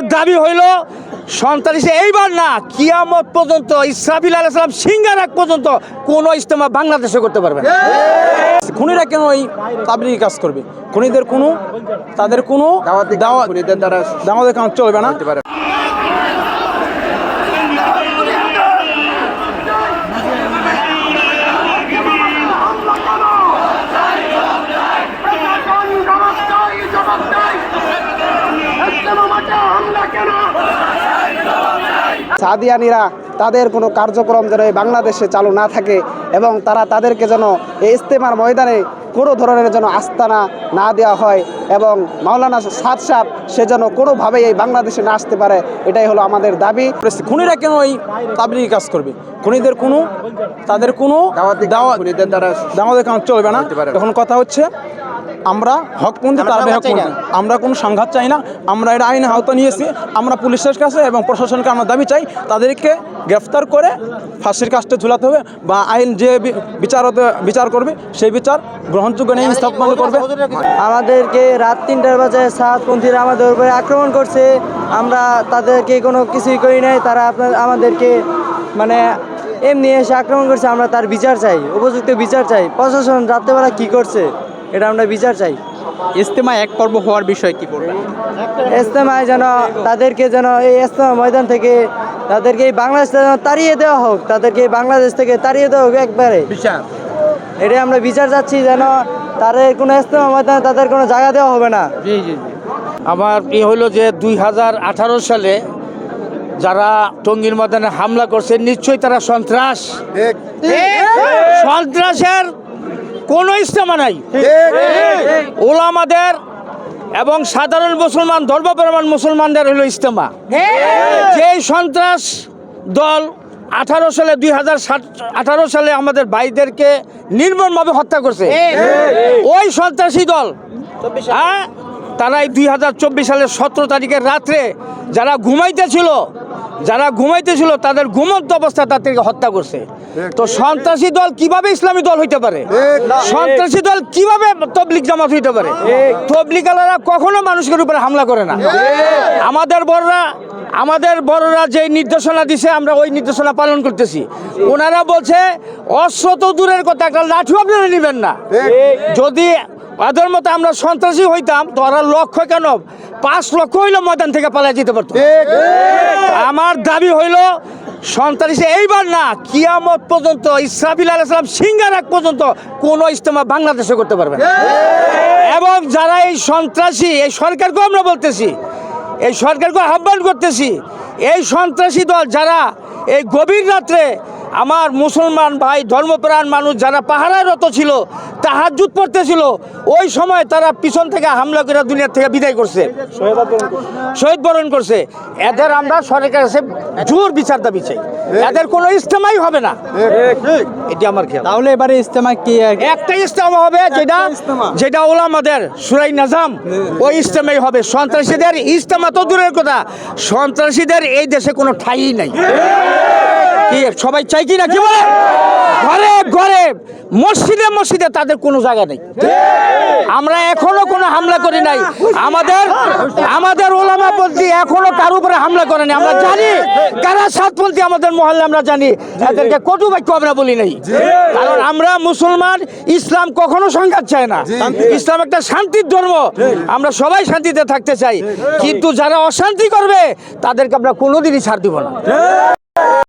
আমার দাবি হইল সন্ত্রাসী এইবার না কিয়ামত পর্যন্ত ইসরাফিল আল ইসলাম সিঙ্গারাক পর্যন্ত কোন ইস্তেমা বাংলাদেশে করতে পারবে খুনিরা কেন এই তাবলিগি কাজ করবে? খুনিদের কোনো তাদের কোনো দাওয়া দাওয়াতের কাজ চলবে না। সাদিয়ানিরা তাদের কোনো কার্যক্রম যেন এই বাংলাদেশে চালু না থাকে এবং তারা তাদেরকে যেন এই ইস্তেমার ময়দানে কোনো ধরনের যেন আস্তানা না দেওয়া হয় এবং মাওলানা সাদ সাহ সে যেন কোনোভাবেই এই বাংলাদেশে না আসতে পারে এটাই হলো আমাদের দাবি। খুনিরা কেন এই তাবলিগি কাজ করবে? খুনিদের কোনো তাদের কোনো দাওয়া দাওয়াতের কাজ চলবে না। এখন কথা হচ্ছে আমরা হকপন্থী তারা হকপন্থী আমরা কোনো সংঘাত চাই না। আমরা এটা আইনে আওতা নিয়েছি। আমরা পুলিশের কাছে এবং প্রশাসনকে আমরা দাবি চাই তাদেরকে গ্রেফতার করে ফাঁসির কাজটা ঝুলাতে হবে বা আইন যে বিচার হতে- বিচার করবে সেই বিচার গ্রহণযোগ্য নিয়ে স্থাপন করবে। আমাদেরকে রাত তিনটার বাজে সাতপন্থীরা আমাদের উপরে আক্রমণ করছে। আমরা তাদেরকে কোনো কিছুই করি নাই। তারা আপনার আমাদেরকে মানে এমনি এসে আক্রমণ করছে। আমরা তার বিচার চাই উপযুক্ত বিচার চাই। প্রশাসন রাত্রেবেলা কি করছে? এটা আমরা বিচার চাই। ইজতেমা এক পর্ব হওয়ার বিষয়ে কি বলবেন? ইস্তেমায় যেন তাদেরকে যেন এই ইস্তেমা ময়দান থেকে তাদেরকে এই বাংলাদেশ যেন তাড়িয়ে দেওয়া হোক তাদেরকে এই বাংলাদেশ থেকে তাড়িয়ে দেওয়া হোক একবারে। বিচার। এটাই আমরা বিচার চাচ্ছি যেন তাদের কোনো ইস্তেমা ময়দানে তাদের কোনো জায়গা দেওয়া হবে না। জি জি আমার ই হলো যে দুই হাজার আঠারো সালে যারা টঙ্গীর ময়দানে হামলা করছে নিশ্চয়ই তারা সন্ত্রাস। সন্ত্রাসের কোনো ইস্তেমা নাই। ওলামাদের এবং সাধারণ মুসলমান ধর্মপ্রমাণ মুসলমানদের হলো ইস্তেমা যেই সন্ত্রাস দল আঠারো সালে দুই হাজার আঠারো সালে আমাদের ভাইদেরকে নির্মমভাবে হত্যা করছে। ওই সন্ত্রাসী দল হ্যাঁ? তারা এই দুই হাজার চব্বিশ সালের সতেরো তারিখের রাত্রে যারা ঘুমাইতেছিল যারা ঘুমাইতেছিল তাদের ঘুমন্ত অবস্থা তাদেরকে হত্যা করছে। তো সন্ত্রাসী দল কীভাবে ইসলামী দল হইতে পারে? সন্ত্রাসী দল কীভাবে তবলিক জামাত হইতে পারে? তবলিক আলারা কখনো মানুষের উপরে হামলা করে না। আমাদের বড়রা আমাদের বড়রা যে নির্দেশনা দিছে আমরা ওই নির্দেশনা পালন করতেছি। ওনারা বলছে অস্ত্র তো দূরের কথা একটা লাঠিও আপনারা নেবেন না। যদি ওদের মতো আমরা সন্ত্রাসী হইতাম তো ওরা লক্ষ কেন? পাঁচ লক্ষ হইল ময়দান থেকে পালিয়ে যেতে পারতো। আমার দাবি হইল সন্ত্রাসী এইবার না কিয়ামত পর্যন্ত ইসরাফিল আলাইসালাম সিঙ্গার এক পর্যন্ত কোনো ইজতেমা বাংলাদেশে করতে পারবে না। এবং যারা এই সন্ত্রাসী এই সরকারকেও আমরা বলতেছি এই সরকারকে আহ্বান করতেছি এই সন্ত্রাসী দল যারা এই গভীর রাত্রে আমার মুসলমান ভাই ধর্মপ্রাণ মানুষ যারা পাহারায় রত ছিল তাহাজুত পড়তেছিল ওই সময় তারা পিছন থেকে হামলা করে দুনিয়া থেকে বিদায় করছে। শহীদ বরণ করছে। এদের আমরা সরকারের কাছে জোর বিচার দাবি চাই। এদের কোনো ইস্তেমাই হবে না। এটি আমার খেয়াল। তাহলে এবারে ইজতেমা কি একটা ইস্তেমা হবে যেটা যেটা ওলামাদের সুরাই নাজাম ওই ইস্তেমাই হবে। সন্ত্রাসীদের ইস্তেমা তো দূরের কথা। সন্ত্রাসীদের এই দেশে কোনো ঠাঁই নাই। সবাই চাই কি না, কি বলে? ঘরে ঘরে, মসজিদে মসজিদে তাদের কোনো জায়গা নেই। আমরা এখনও কোনো হামলা করি নাই। আমাদের আমাদের ওলামাপন্থী এখনও কারও উপরে হামলা করেনি আমরা জানি, কারা সাতপন্থী আমাদের মহল্লা আমরা জানি। এদেরকে কটু বাক্য আমরা বলি নাই। কারণ আমরা মুসলমান, ইসলাম কখনো সংঘাত চায় না। ইসলাম একটা শান্তির ধর্ম। আমরা সবাই শান্তিতে থাকতে চাই। কিন্তু যারা অশান্তি করবে, তাদেরকে আমরা কোনোদিনই ছাড় দিব না।